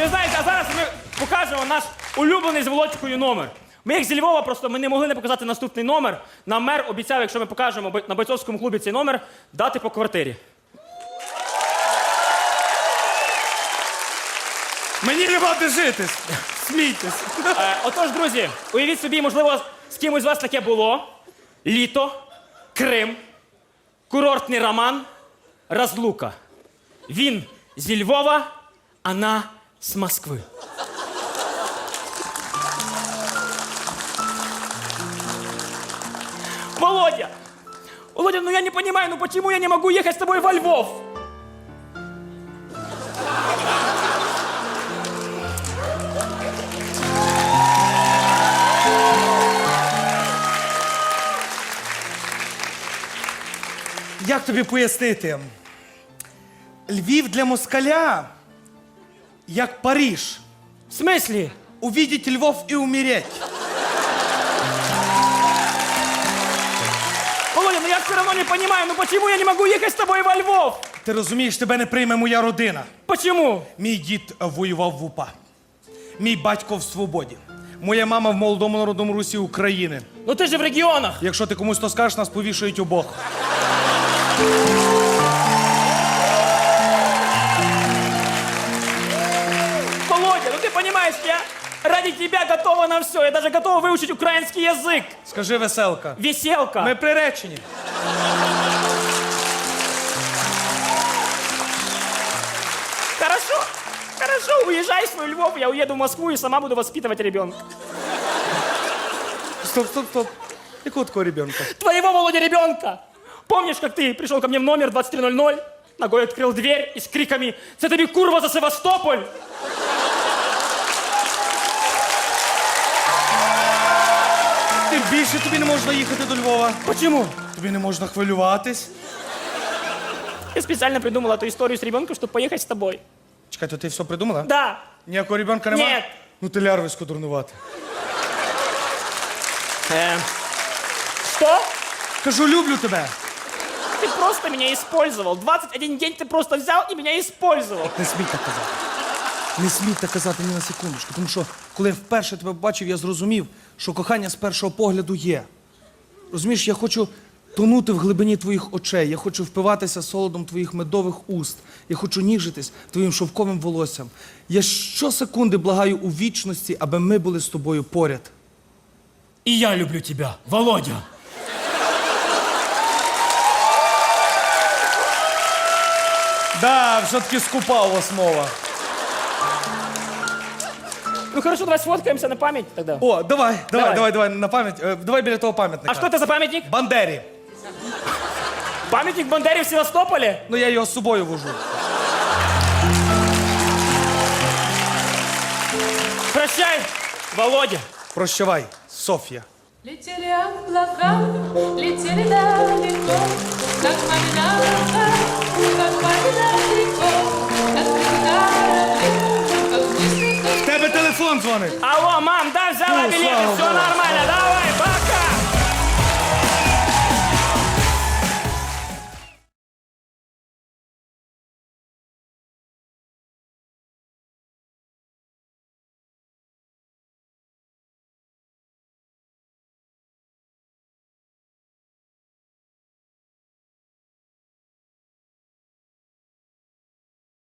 ви знаєте, а зараз ми покажемо наш улюблений з Володькою номер. Ми як зі Львова, просто ми не могли не показати наступний номер. Нам мер обіцяв, якщо ми покажемо бо- на бойцовському клубі цей номер, дати по квартирі. Мені де жити. Смійтесь. Е, отож, друзі, уявіть собі, можливо, з кимось з вас таке було. Літо, Крим, курортний роман, розлука. Він зі Львова, вона з Москви. Володя! Володя, ну я не понимаю, ну почему я не могу ехать с тобой во Львов? Як тобі пояснити? Львів для москаля як Париж. В смысле? Увидеть Львов і умереть. Володя, ну я все равно не понимаю, ну почему я не могу ехать с тобой во Львов? Ти розумієш, тебе не прийме моя родина. Почему? Мій дід воював в УПА. Мій батько в свободі. Моя мама в молодому народному русі України. Ну ты же в регионах. Якщо ти комусь то скажеш, нас повішують обох. Понимаешь, я ради тебя готова на все. Я даже готова выучить украинский язык. Скажи веселка. Веселка. Ми приречені. Хорошо. Хорошо, уезжай в свой Львов, я уеду в Москву и сама буду воспитывать ребенка. Стоп, стоп, стоп. Якого такого ребенка? Твоего, Володя, ребенка. Помнишь, как ты пришел ко мне в номер 2300, ногой открыл дверь и с криками «Це тобі курва за Севастополь!» більше тобі не можна їхати до Львова. Почему? Тобі не можна хвилюватись. Я специально придумала эту историю с ребенком, чтобы поехать с тобой. Чекай, то ти все придумала? Да. Ніякого ребенка нема? Ні. Ну ти лярвисько дурнувати. Э, что? Кажу, люблю тебе. Ты просто меня использовал. 21 день ты просто взял и меня использовал. Не смій так казати. Не смій так казати ні на секундочку. Тому що, коли я вперше тебе побачив, я зрозумів, що кохання з першого погляду є. Розумієш, я хочу тонути в глибині твоїх очей, я хочу впиватися солодом твоїх медових уст, я хочу ніжитись твоїм шовковим волоссям. Я щосекунди благаю у вічності, аби ми були з тобою поряд. И я люблю тебя, Володя. Да, все-таки скупа у вас мова. Ну хорошо, давай сфоткаемся на память тогда. О, давай, давай, Давай. давай, давай, на пам'ять. Е, Давай біля того пам'ятника. А что это за памятник? Бандері. Памятник Бандере в Севастополе? Ну я його з собою вожу. Прощай, Володя. Прощавай, Софія. Летели облака, летели далеко, как мамина как телефон дзвонить. Алло, мам, да, взяла Ну, слава все Богу.